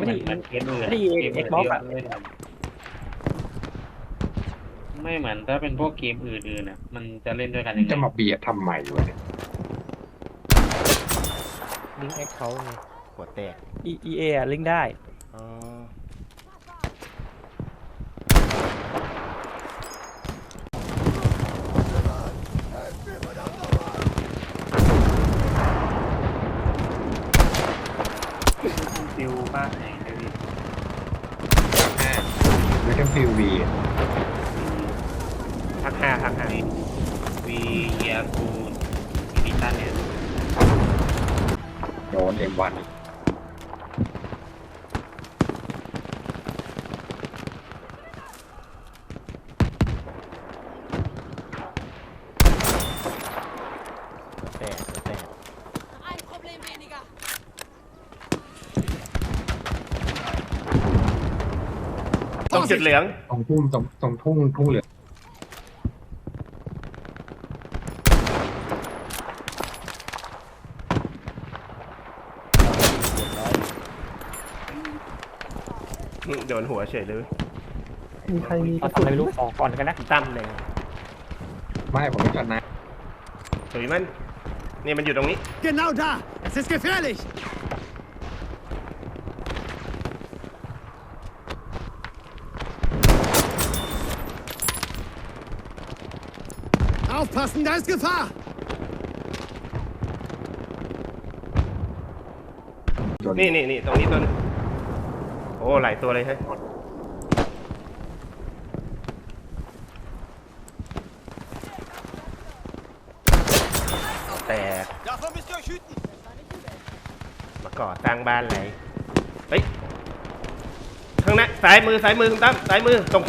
ไม่เหได้มือนเกมอื่นไม่ได้เกมอื่น Xbox อะไม่ทำไม่เหมือนถ้าเป็นพวกเกมอื่นๆน่ะมันจะเล่นด้วยกันยังไงจะมาเบียดทำไมวะเนี่ยลิงก์แอคเคาท์ไงหัวแตก E E A ลิงก์ได้ อ๋อ ฟิวบ้านไหนเลยพี่ไม่ใช่ฟิววีทักห้าทักห้าวีเยียคูดิตันเนี่ยโดนเอ็มวันแตกหัวแตก Ein Problem weniger. ตรงจุดเหลืองตรงทุ่งตรงตรงทุ่งทุ่งเหลืองโดนหัวเฉยเลยมีใครมีกระสุนอะไรไม่รู้ออกก่อนกันนะตั้มเลยไม่ผมไม่จอดนะสวยมันนี่มันอยู่ตรงนี้ Genau da! Es ist gefährlich! Aufpassen, da ist Gefahr! จนนี่นี่นี่ตรงนี้ตัวนึงโอ้หลายตัวเลยฮะแตก Davon müsst ihr euch hüten! มาก่อสร้างบ้านเลยเฮ้ย ข้างหน้าซ้ายมือซ้ายมือคุณตั้มซ้ายมือตรง